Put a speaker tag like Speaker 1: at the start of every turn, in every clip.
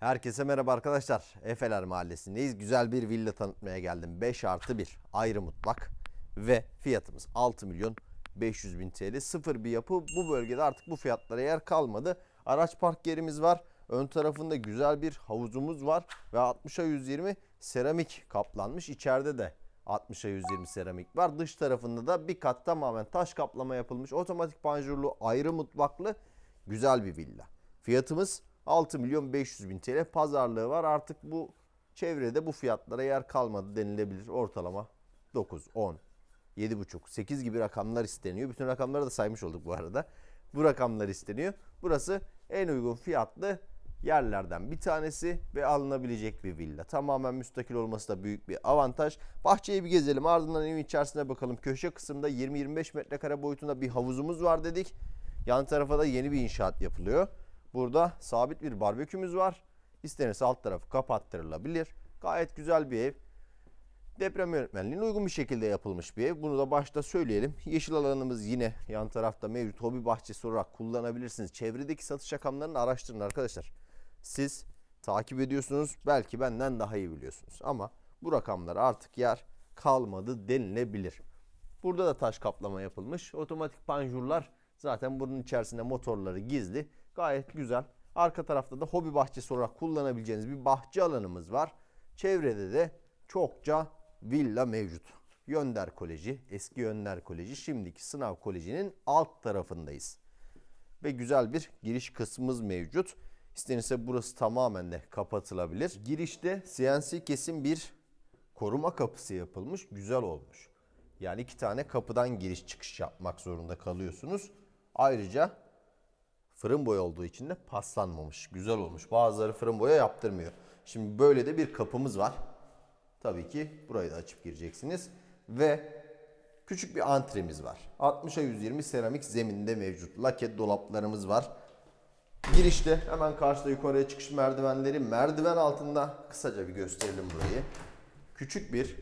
Speaker 1: Herkese merhaba arkadaşlar. Efeler Mahallesi'ndeyiz. Güzel bir villa tanıtmaya geldim. 5 artı 1 ayrı mutfak ve fiyatımız 6 milyon 500 bin TL. Sıfır bir yapı. Bu bölgede artık bu fiyatlara yer kalmadı. Araç park yerimiz var. Ön tarafında güzel bir havuzumuz var ve 60'a 120 seramik kaplanmış. İçeride de 60'a 120 seramik var. Dış tarafında da bir kat tamamen taş kaplama yapılmış. Otomatik panjurlu ayrı mutfaklı güzel bir villa. Fiyatımız 6 milyon 500 bin TL pazarlığı var. Artık bu çevrede bu fiyatlara yer kalmadı denilebilir. Ortalama 9, 10, 7,5, 8 gibi rakamlar isteniyor. Bütün rakamları da saymış olduk bu arada. Bu rakamlar isteniyor. Burası en uygun fiyatlı yerlerden bir tanesi ve alınabilecek bir villa. Tamamen müstakil olması da büyük bir avantaj. Bahçeyi bir gezelim ardından evin içerisine bakalım. Köşe kısımda 20-25 metrekare boyutunda bir havuzumuz var dedik. Yan tarafa da yeni bir inşaat yapılıyor. Burada sabit bir barbekümüz var. İstenirse alt tarafı kapattırılabilir. Gayet güzel bir ev. Deprem yönetmenliğine uygun bir şekilde yapılmış bir ev. Bunu da başta söyleyelim. Yeşil alanımız yine yan tarafta mevcut. Hobi bahçesi olarak kullanabilirsiniz. Çevredeki satış rakamlarını araştırın arkadaşlar. Siz takip ediyorsunuz. Belki benden daha iyi biliyorsunuz. Ama bu rakamlara artık yer kalmadı denilebilir. Burada da taş kaplama yapılmış. Otomatik panjurlar zaten bunun içerisinde motorları gizli. Gayet güzel. Arka tarafta da hobi bahçesi olarak kullanabileceğiniz bir bahçe alanımız var. Çevrede de çokça villa mevcut. Yönder Koleji, eski Yönder Koleji, şimdiki Sınav Koleji'nin alt tarafındayız. Ve güzel bir giriş kısmımız mevcut. İstenirse burası tamamen de kapatılabilir. Girişte CNC kesim bir koruma kapısı yapılmış. Güzel olmuş. Yani iki tane kapıdan giriş çıkış yapmak zorunda kalıyorsunuz. Ayrıca fırın boya olduğu için de paslanmamış. Güzel olmuş. Bazıları fırın boya yaptırmıyor. Şimdi böyle de bir kapımız var. Tabii ki burayı da açıp gireceksiniz. Ve küçük bir antremiz var. 60'a 120 seramik zeminde mevcut. Lake dolaplarımız var. Girişte hemen karşıda yukarıya çıkış merdivenleri. Merdiven altında kısaca bir gösterelim burayı. Küçük bir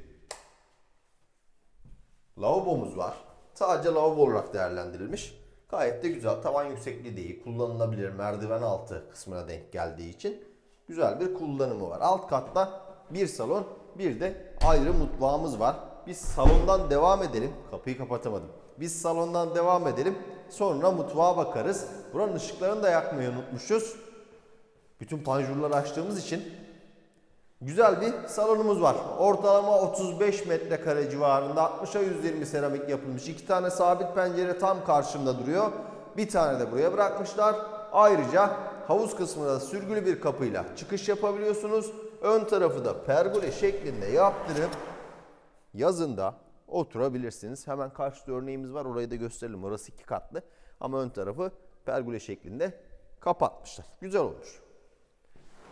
Speaker 1: lavabomuz var. Sadece lavabo olarak değerlendirilmiş. Gayet de güzel. Tavan yüksekliği değil. Kullanılabilir. Merdiven altı kısmına denk geldiği için güzel bir kullanımı var. Alt katta bir salon, bir de ayrı mutfağımız var. Biz salondan devam edelim. Kapıyı kapatamadım. Biz salondan devam edelim. Sonra mutfağa bakarız. Buranın ışıklarını da yakmayı unutmuşuz. Bütün panjurları açtığımız için Güzel bir salonumuz var. Ortalama 35 metrekare civarında 60'a 120 seramik yapılmış. İki tane sabit pencere tam karşımda duruyor. Bir tane de buraya bırakmışlar. Ayrıca havuz kısmına sürgülü bir kapıyla çıkış yapabiliyorsunuz. Ön tarafı da pergole şeklinde yaptırıp yazında oturabilirsiniz. Hemen karşıda örneğimiz var. Orayı da gösterelim. Orası iki katlı. Ama ön tarafı pergole şeklinde kapatmışlar. Güzel olmuş.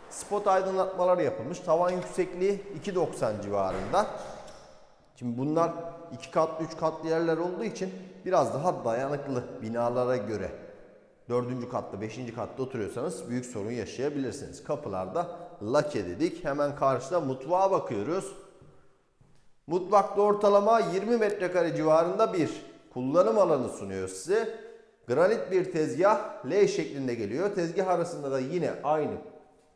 Speaker 1: Spot aydınlatmalar yapılmış. Tavan yüksekliği 2.90 civarında. Şimdi bunlar 2 katlı 3 katlı yerler olduğu için biraz daha dayanıklı binalara göre 4. katlı 5. katta oturuyorsanız büyük sorun yaşayabilirsiniz. Kapılarda lake dedik. Hemen karşıda mutfağa bakıyoruz. Mutfakta ortalama 20 metrekare civarında bir kullanım alanı sunuyor size. Granit bir tezgah L şeklinde geliyor. Tezgah arasında da yine aynı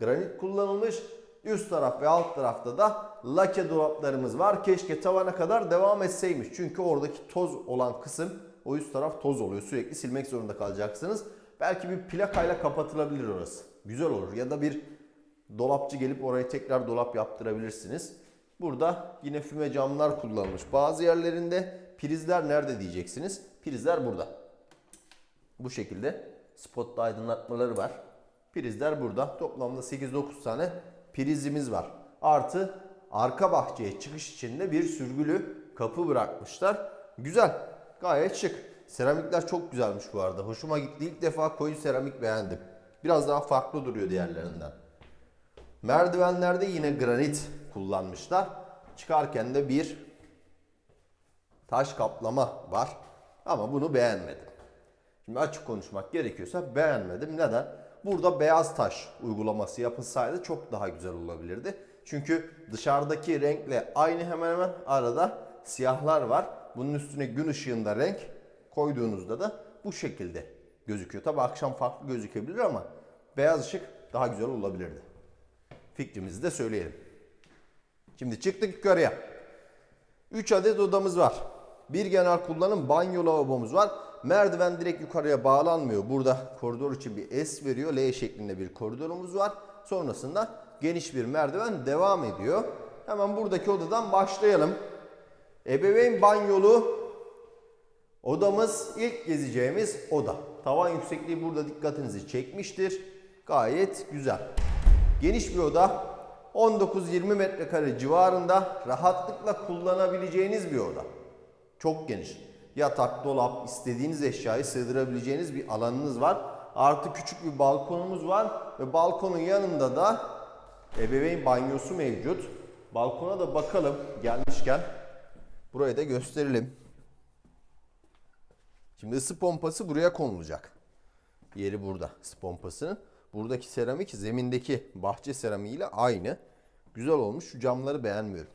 Speaker 1: granit kullanılmış. Üst taraf ve alt tarafta da lake dolaplarımız var. Keşke tavana kadar devam etseymiş. Çünkü oradaki toz olan kısım o üst taraf toz oluyor. Sürekli silmek zorunda kalacaksınız. Belki bir plakayla kapatılabilir orası. Güzel olur. Ya da bir dolapçı gelip oraya tekrar dolap yaptırabilirsiniz. Burada yine füme camlar kullanılmış. Bazı yerlerinde prizler nerede diyeceksiniz. Prizler burada. Bu şekilde spotla aydınlatmaları var. Prizler burada. Toplamda 8-9 tane prizimiz var. Artı arka bahçeye çıkış için de bir sürgülü kapı bırakmışlar. Güzel. Gayet şık. Seramikler çok güzelmiş bu arada. Hoşuma gitti. İlk defa koyu seramik beğendim. Biraz daha farklı duruyor diğerlerinden. Merdivenlerde yine granit kullanmışlar. Çıkarken de bir taş kaplama var. Ama bunu beğenmedim. Şimdi açık konuşmak gerekiyorsa beğenmedim. Neden? Burada beyaz taş uygulaması yapılsaydı çok daha güzel olabilirdi. Çünkü dışarıdaki renkle aynı hemen hemen arada siyahlar var. Bunun üstüne gün ışığında renk koyduğunuzda da bu şekilde gözüküyor. Tabi akşam farklı gözükebilir ama beyaz ışık daha güzel olabilirdi. Fikrimizi de söyleyelim. Şimdi çıktık yukarıya. 3 adet odamız var. Bir genel kullanım banyo lavabomuz var. Merdiven direkt yukarıya bağlanmıyor. Burada koridor için bir S veriyor. L şeklinde bir koridorumuz var. Sonrasında geniş bir merdiven devam ediyor. Hemen buradaki odadan başlayalım. Ebeveyn banyolu odamız ilk gezeceğimiz oda. Tavan yüksekliği burada dikkatinizi çekmiştir. Gayet güzel. Geniş bir oda. 19-20 metrekare civarında rahatlıkla kullanabileceğiniz bir oda. Çok geniş. Yatak, dolap, istediğiniz eşyayı sığdırabileceğiniz bir alanınız var. Artı küçük bir balkonumuz var ve balkonun yanında da ebeveyn banyosu mevcut. Balkona da bakalım gelmişken. Burayı da gösterelim. Şimdi ısı pompası buraya konulacak. Yeri burada ısı pompasının. Buradaki seramik zemindeki bahçe seramiğiyle aynı. Güzel olmuş. Şu camları beğenmiyorum.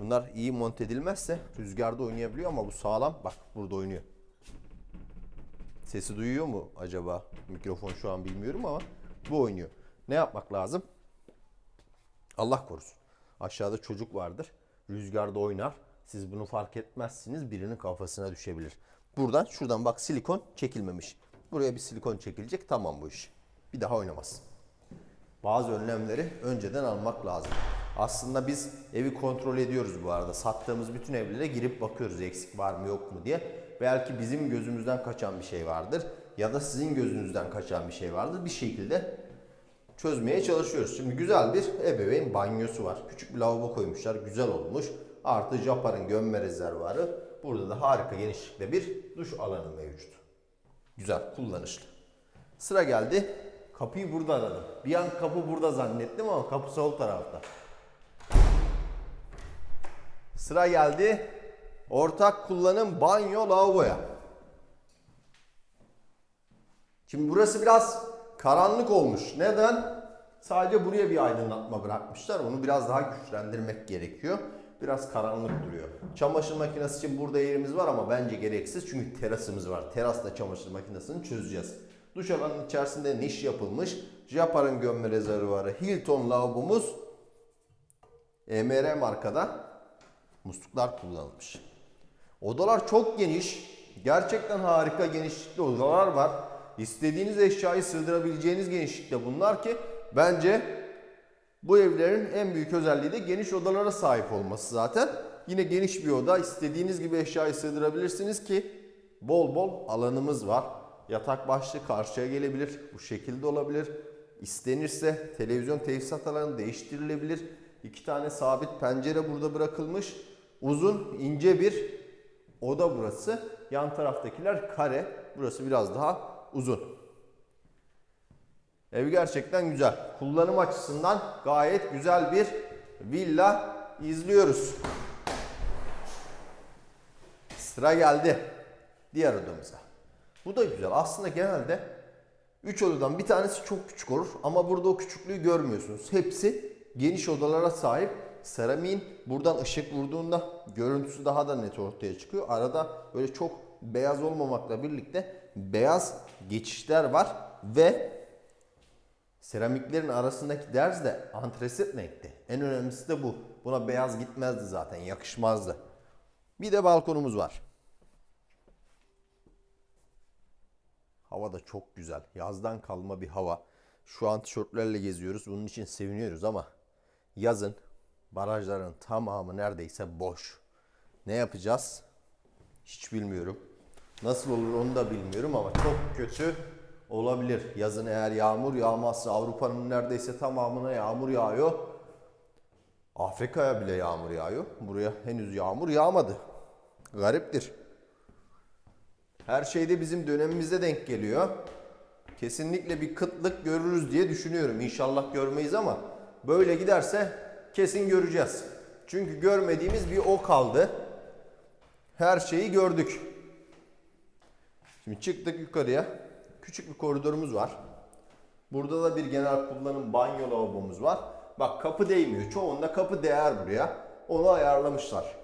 Speaker 1: Bunlar iyi monte edilmezse rüzgarda oynayabiliyor ama bu sağlam. Bak burada oynuyor. Sesi duyuyor mu acaba? Mikrofon şu an bilmiyorum ama bu oynuyor. Ne yapmak lazım? Allah korusun. Aşağıda çocuk vardır. Rüzgarda oynar. Siz bunu fark etmezsiniz. Birinin kafasına düşebilir. Buradan şuradan bak silikon çekilmemiş. Buraya bir silikon çekilecek. Tamam bu iş. Bir daha oynamaz. Bazı önlemleri önceden almak lazım. Aslında biz evi kontrol ediyoruz bu arada. Sattığımız bütün evlere girip bakıyoruz eksik var mı yok mu diye. Belki bizim gözümüzden kaçan bir şey vardır ya da sizin gözünüzden kaçan bir şey vardır. Bir şekilde çözmeye çalışıyoruz. Şimdi güzel bir ebeveyn banyosu var. Küçük bir lavabo koymuşlar. Güzel olmuş. Artı Japar'ın gömme rezervuarı. Burada da harika genişlikte bir duş alanı mevcut. Güzel, kullanışlı. Sıra geldi. Kapıyı burada aradım. Bir an kapı burada zannettim ama kapı sol tarafta. Sıra geldi. Ortak kullanım banyo lavaboya. Şimdi burası biraz karanlık olmuş. Neden? Sadece buraya bir aydınlatma bırakmışlar. Onu biraz daha güçlendirmek gerekiyor. Biraz karanlık duruyor. Çamaşır makinesi için burada yerimiz var ama bence gereksiz. Çünkü terasımız var. Terasta çamaşır makinesini çözeceğiz. Duş alanının içerisinde niş yapılmış. Japar'ın gömme rezervuarı, Hilton lavabomuz, EMR markada musluklar kullanılmış. Odalar çok geniş. Gerçekten harika genişlikli odalar var. İstediğiniz eşyayı sığdırabileceğiniz genişlikte bunlar ki bence bu evlerin en büyük özelliği de geniş odalara sahip olması zaten. Yine geniş bir oda. istediğiniz gibi eşyayı sığdırabilirsiniz ki bol bol alanımız var. Yatak başlığı karşıya gelebilir. Bu şekilde olabilir. İstenirse televizyon tesisat alanı değiştirilebilir. İki tane sabit pencere burada bırakılmış. Uzun, ince bir oda burası. Yan taraftakiler kare. Burası biraz daha uzun. Ev gerçekten güzel. Kullanım açısından gayet güzel bir villa izliyoruz. Sıra geldi diğer odamıza. Bu da güzel. Aslında genelde 3 odadan bir tanesi çok küçük olur ama burada o küçüklüğü görmüyorsunuz. Hepsi geniş odalara sahip. Seramiğin buradan ışık vurduğunda görüntüsü daha da net ortaya çıkıyor. Arada böyle çok beyaz olmamakla birlikte beyaz geçişler var ve seramiklerin arasındaki derz de antresit renkte. En önemlisi de bu. Buna beyaz gitmezdi zaten, yakışmazdı. Bir de balkonumuz var. Hava da çok güzel. Yazdan kalma bir hava. Şu an tişörtlerle geziyoruz. Bunun için seviniyoruz ama yazın barajların tamamı neredeyse boş. Ne yapacağız? Hiç bilmiyorum. Nasıl olur onu da bilmiyorum ama çok kötü olabilir. Yazın eğer yağmur yağmazsa Avrupa'nın neredeyse tamamına yağmur yağıyor. Afrika'ya bile yağmur yağıyor. Buraya henüz yağmur yağmadı. Gariptir. Her şeyde bizim dönemimizde denk geliyor. Kesinlikle bir kıtlık görürüz diye düşünüyorum. İnşallah görmeyiz ama böyle giderse kesin göreceğiz. Çünkü görmediğimiz bir o kaldı. Her şeyi gördük. Şimdi çıktık yukarıya. Küçük bir koridorumuz var. Burada da bir genel kullanım banyo lavabomuz var. Bak kapı değmiyor. Çoğunda kapı değer buraya. Onu ayarlamışlar.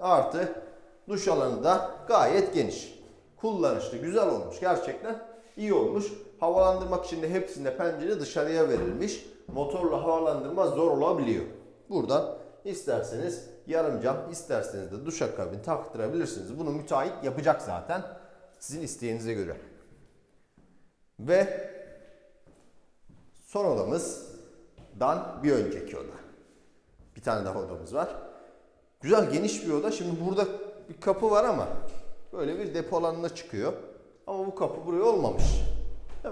Speaker 1: Artı duş alanı da gayet geniş. Kullanışlı, güzel olmuş. Gerçekten İyi olmuş. Havalandırmak için de hepsinde pencere dışarıya verilmiş. Motorla havalandırma zor olabiliyor. Buradan isterseniz yarım cam, isterseniz de duşakabin taktırabilirsiniz. Bunu müteahhit yapacak zaten. Sizin isteğinize göre. Ve son odamızdan bir önceki oda. Bir tane daha odamız var. Güzel geniş bir oda. Şimdi burada bir kapı var ama böyle bir depo alanına çıkıyor. Ama bu kapı buraya olmamış.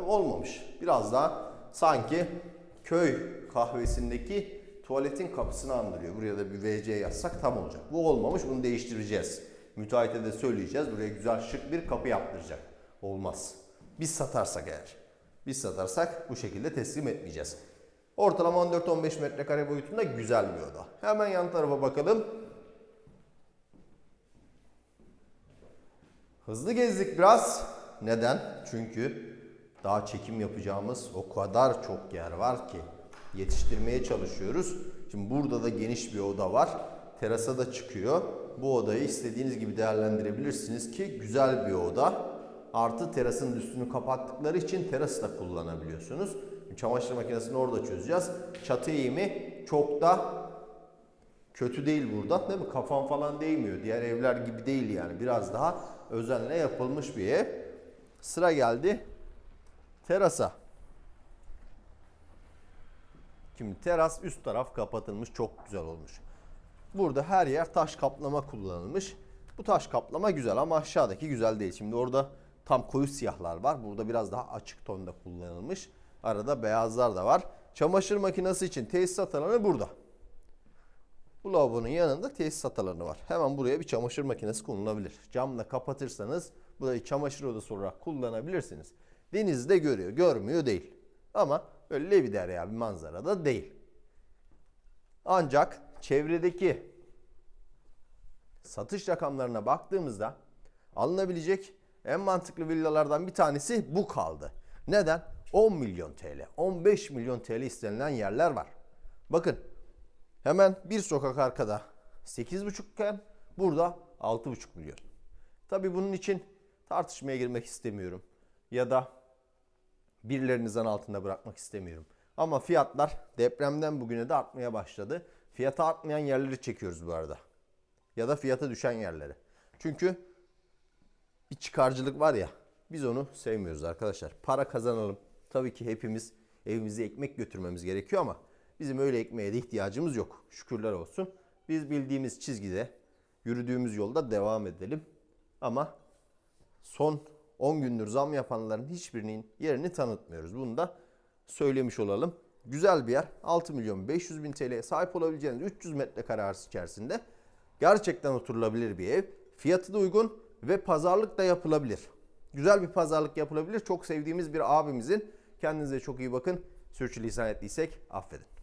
Speaker 1: Olmamış. Biraz daha sanki köy kahvesindeki tuvaletin kapısını andırıyor. Buraya da bir WC yazsak tam olacak. Bu olmamış. Bunu değiştireceğiz. Müteahhite de söyleyeceğiz. Buraya güzel şık bir kapı yaptıracak. Olmaz. Biz satarsak eğer. Biz satarsak bu şekilde teslim etmeyeceğiz. Ortalama 14-15 metrekare boyutunda güzel bir oda. Hemen yan tarafa bakalım. Hızlı gezdik biraz. Neden? Çünkü daha çekim yapacağımız o kadar çok yer var ki yetiştirmeye çalışıyoruz. Şimdi burada da geniş bir oda var. Terasa da çıkıyor. Bu odayı istediğiniz gibi değerlendirebilirsiniz ki güzel bir oda. Artı terasın üstünü kapattıkları için terası da kullanabiliyorsunuz. Çamaşır makinesini orada çözeceğiz. Çatı eğimi çok da kötü değil buradan değil mi? Kafam falan değmiyor. Diğer evler gibi değil yani. Biraz daha özenle yapılmış bir ev. Sıra geldi terasa. Şimdi teras üst taraf kapatılmış. Çok güzel olmuş. Burada her yer taş kaplama kullanılmış. Bu taş kaplama güzel ama aşağıdaki güzel değil. Şimdi orada tam koyu siyahlar var. Burada biraz daha açık tonda kullanılmış. Arada beyazlar da var. Çamaşır makinesi için tesisat alanı burada. Bu lavabonun yanında tesisat alanı var. Hemen buraya bir çamaşır makinesi konulabilir. Camla kapatırsanız burayı çamaşır odası olarak kullanabilirsiniz. Denizi de görüyor, görmüyor değil. Ama öyle leviderya bir manzarada değil. Ancak çevredeki satış rakamlarına baktığımızda alınabilecek en mantıklı villalardan bir tanesi bu kaldı. Neden? 10 milyon TL, 15 milyon TL istenilen yerler var. Bakın hemen bir sokak arkada 8,5 iken burada 6,5 milyon. Tabii bunun için tartışmaya girmek istemiyorum. Ya da birilerinizden altında bırakmak istemiyorum. Ama fiyatlar depremden bugüne de artmaya başladı. Fiyata artmayan yerleri çekiyoruz bu arada. Ya da fiyata düşen yerleri. Çünkü bir çıkarcılık var ya biz onu sevmiyoruz arkadaşlar. Para kazanalım. Tabii ki hepimiz evimize ekmek götürmemiz gerekiyor ama bizim öyle ekmeğe de ihtiyacımız yok. Şükürler olsun. Biz bildiğimiz çizgide yürüdüğümüz yolda devam edelim. Ama son 10 gündür zam yapanların hiçbirinin yerini tanıtmıyoruz. Bunu da söylemiş olalım. Güzel bir yer. 6 milyon 500 bin TL'ye sahip olabileceğiniz 300 metrekare arsa içerisinde gerçekten oturulabilir bir ev. Fiyatı da uygun ve pazarlık da yapılabilir. Güzel bir pazarlık yapılabilir. Çok sevdiğimiz bir abimizin. Kendinize çok iyi bakın. Sürçülisan ettiysek affedin.